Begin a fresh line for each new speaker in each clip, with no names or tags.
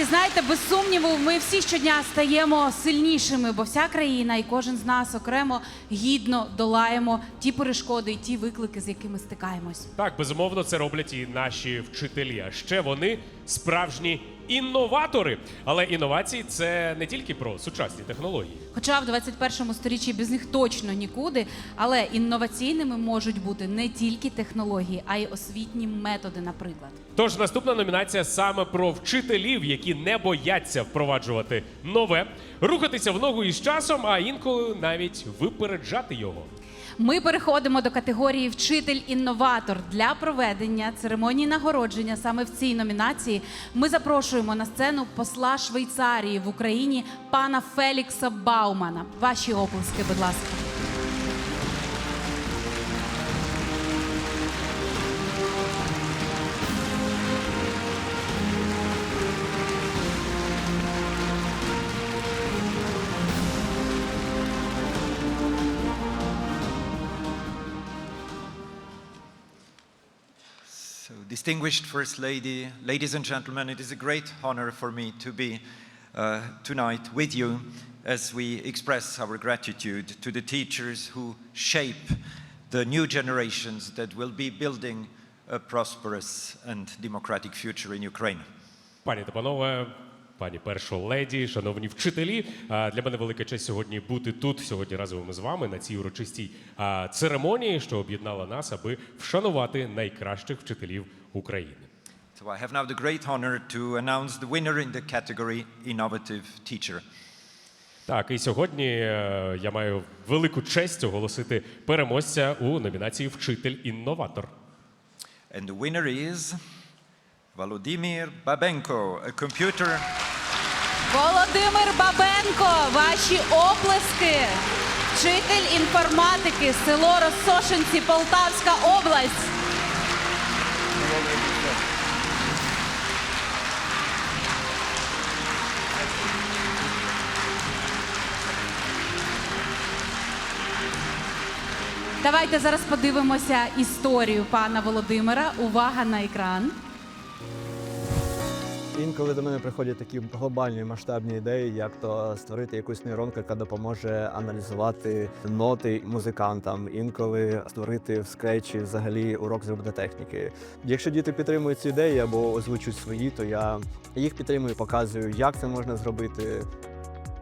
Насправді, знаєте, без сумніву, ми всі щодня стаємо сильнішими, бо вся країна і кожен з нас окремо гідно долаємо ті перешкоди і ті виклики, з якими стикаємось.
Так, безумовно, це роблять і наші вчителі. А ще вони справжні інноватори. Але інновації це не тільки про сучасні технології.
Хоча в 21 сторіччі без них точно нікуди, але інноваційними можуть бути не тільки технології, а й освітні методи, наприклад.
Тож наступна номінація саме про вчителів, які не бояться впроваджувати нове, рухатися в ногу із часом, а інколи навіть випереджати його.
Ми переходимо до категорії Вчитель-інноватор для проведення церемонії нагородження саме в цій номінації. Ми запрошуємо на сцену посла Швейцарії в Україні пана Фелікса Баумана. Ваші оплески, будь ласка.
distinguished First Lady, ladies and gentlemen, it is a great honor for me to be uh, tonight with you as we express our gratitude to the teachers who shape the new generations that will be building a prosperous and democratic future in Ukraine.
Пані та панове, пані перша леді, шановні вчителі. Для мене велика честь сьогодні бути тут, сьогодні разом із вами на цій урочистій церемонії, що об'єднала нас, аби вшанувати найкращих вчителів України.
So, I have now the great honor to announce the winner in the category Innovative Teacher.
Так, і сьогодні е, я маю велику честь оголосити переможця у номінації Вчитель-інноватор.
And the winner is Volodymyr Babenko, a computer
Володимир Бабенко, ваші оплески. Вчитель інформатики, село Розсошенці, Полтавська область. Давайте зараз подивимося історію пана Володимира. Увага на екран.
Інколи до мене приходять такі глобальні масштабні ідеї, як то створити якусь нейронку, яка допоможе аналізувати ноти музикантам, інколи створити в скретчі взагалі урок з робототехніки. Якщо діти підтримують ці ідеї або озвучують свої, то я їх підтримую, показую, як це можна зробити.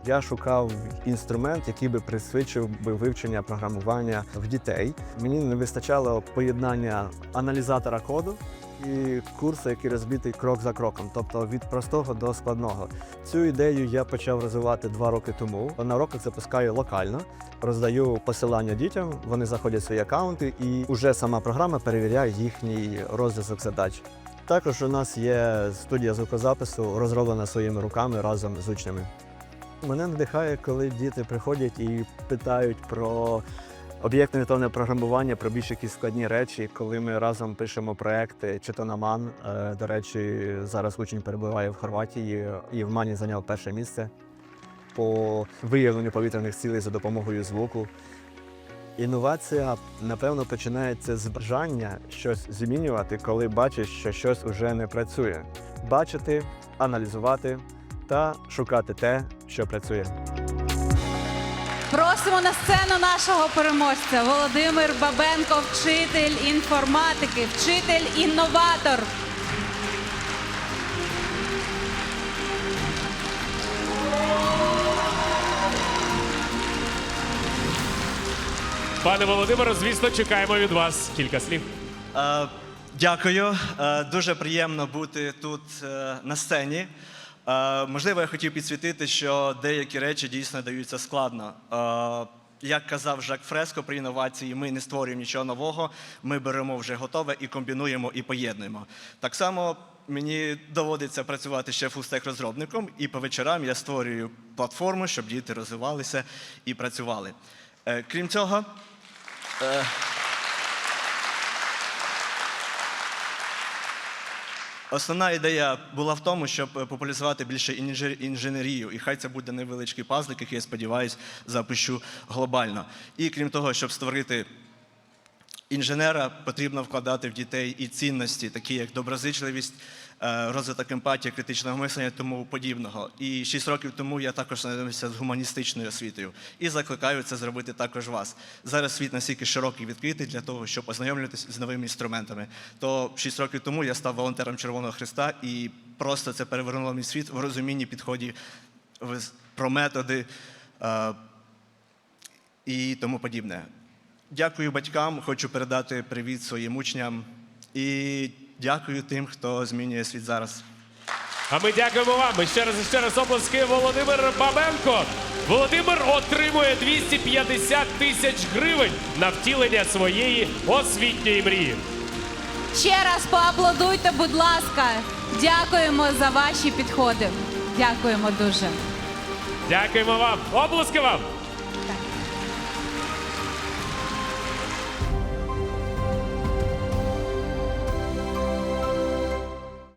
Я шукав інструмент, який би присвідчив би вивчення програмування в дітей. Мені не вистачало поєднання аналізатора коду і курсу, який розбитий крок за кроком, тобто від простого до складного. Цю ідею я почав розвивати два роки тому. На уроках запускаю локально, роздаю посилання дітям, вони заходять в свої аккаунти, і вже сама програма перевіряє їхній розв'язок задач. Також у нас є студія звукозапису, розроблена своїми руками разом з учнями. Мене надихає, коли діти приходять і питають про об'єктне віртуальне програмування, про більш якісь складні речі, коли ми разом пишемо проекти, чи то на МАН. Е, До речі, зараз учень перебуває в Хорватії і в МАНі зайняв перше місце по виявленню повітряних цілей за допомогою звуку. Інновація, напевно, починається з бажання щось змінювати, коли бачиш, що щось уже не працює. Бачити, аналізувати та шукати те, що працює.
Просимо на сцену нашого переможця Володимир Бабенко, вчитель інформатики, вчитель інноватор.
Пане Володимире, звісно, чекаємо від вас кілька слів.
Е, Дякую. Е, Дуже приємно бути тут е, на сцені. Е, Можливо, я хотів підсвітити, що деякі речі дійсно даються складно. Е, Як казав Жак Фреско при інновації, ми не створюємо нічого нового, ми беремо вже готове і комбінуємо і поєднуємо. Так само мені доводиться працювати ще фустек розробником, і по вечорам я створюю платформу, щоб діти розвивалися і працювали. Е, Крім цього, Основна ідея була в тому, щоб е, популяризувати більше інженерію, і хай це буде невеличкий пазлик, який я сподіваюся запущу глобально. І крім того, щоб створити інженера потрібно вкладати в дітей і цінності, такі як доброзичливість, розвиток емпатії, критичного мислення, тому подібного. І шість років тому я також знайомився з гуманістичною освітою і закликаю це зробити також вас. Зараз світ настільки широкий відкритий для того, щоб ознайомлюватися з новими інструментами. То шість років тому я став волонтером Червоного Христа і просто це перевернуло мій світ в розумінні підході про методи. е, і тому подібне. Дякую батькам, хочу передати привіт своїм учням і дякую тим, хто змінює світ зараз.
А ми дякуємо вам. І ще раз і ще раз оплески Володимир Бабенко. Володимир отримує 250 тисяч гривень на втілення своєї освітньої мрії.
Ще раз поаплодуйте, будь ласка. Дякуємо за ваші підходи. Дякуємо дуже.
Дякуємо вам. Оплески вам.